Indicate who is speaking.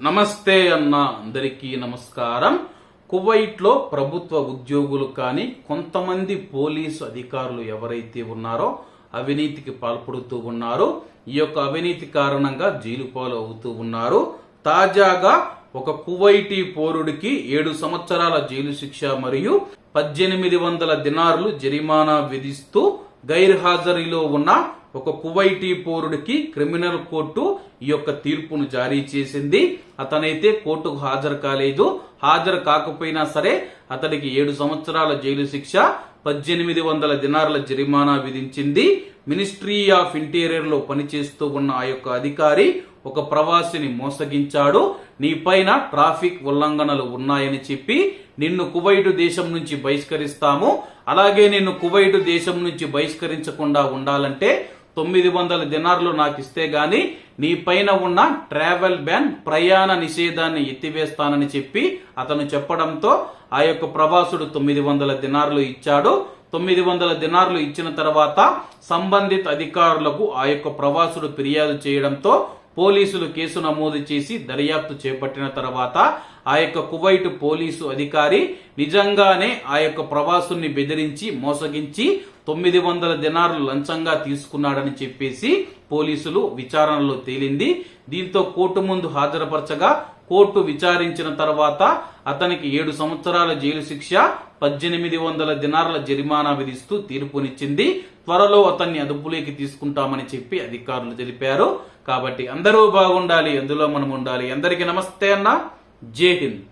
Speaker 1: నమస్తే అన్న అందరికీ నమస్కారం. కువైట్లో ప్రభుత్వ ఉద్యోగులు కానీ కొంతమంది పోలీసు అధికారులు ఎవరైతే ఉన్నారో అవినీతికి పాల్పడుతూ ఉన్నారు. ఈ యొక్క అవినీతి కారణంగా జైలు పాలు అవుతూ ఉన్నారు. తాజాగా ఒక కువైటీ పౌరుడికి ఏడు సంవత్సరాల జైలు శిక్ష మరియు పద్దెనిమిది వందల దినారులు జరిమానా విధిస్తూ గైర్హాజరీలో ఉన్న ఒక కువైటీ పౌరుడికి క్రిమినల్ కోర్టు ఈ యొక్క తీర్పును జారీ చేసింది. అతనైతే కోర్టుకు హాజరు కాలేదు. హాజరు కాకపోయినా సరే అతనికి ఏడు సంవత్సరాల జైలు శిక్ష పద్దెనిమిది వందల దినారుల జరిమానా విధించింది. మినిస్ట్రీ ఆఫ్ ఇంటీరియర్లో పనిచేస్తూ ఉన్న ఆ యొక్క అధికారి ఒక ప్రవాసిని మోసగించాడు. నీ పైన ట్రాఫిక్ ఉల్లంఘనలు ఉన్నాయని చెప్పి నిన్ను కువైటు దేశం నుంచి బహిష్కరిస్తాము. అలాగే నిన్ను కువైటు దేశం నుంచి బహిష్కరించకుండా ఉండాలంటే తొమ్మిది వందల దినార్లు నాకు ఇస్తే గాని నీ పైన ఉన్న ట్రావెల్ బ్యాన్ ప్రయాణ నిషేధాన్ని ఎత్తివేస్తానని చెప్పి అతను చెప్పడంతో ఆ యొక్క ప్రవాసుడు తొమ్మిది వందల దినార్లు ఇచ్చాడు. తొమ్మిది వందల దినార్లు ఇచ్చిన తర్వాత సంబంధిత అధికారులకు ఆ యొక్క ప్రవాసుడు ఫిర్యాదు చేయడంతో పోలీసులు కేసు నమోదు చేసి దర్యాప్తు చేపట్టిన తర్వాత ఆ యొక్క కువైట్ పోలీసు అధికారి నిజంగానే ఆ యొక్క ప్రవాసుని బెదిరించి మోసగించి తొమ్మిది వందల దినారులు లంచంగా తీసుకున్నాడని చెప్పేసి పోలీసులు విచారణలో తేలింది. దీంతో కోర్టు ముందు హాజరుపరచగా కోర్టు విచారించిన తర్వాత అతనికి ఏడు సంవత్సరాల జైలు శిక్ష పద్దెనిమిది వందల దినారుల జరిమానా విధిస్తూ తీర్పునిచ్చింది. త్వరలో అతన్ని అదుపులోకి తీసుకుంటామని చెప్పి అధికారులు తెలిపారు. కాబట్టి అందరూ బాగుండాలి అందులో మనం ఉండాలి. అందరికీ నమస్తే అన్నా. जय हिंद।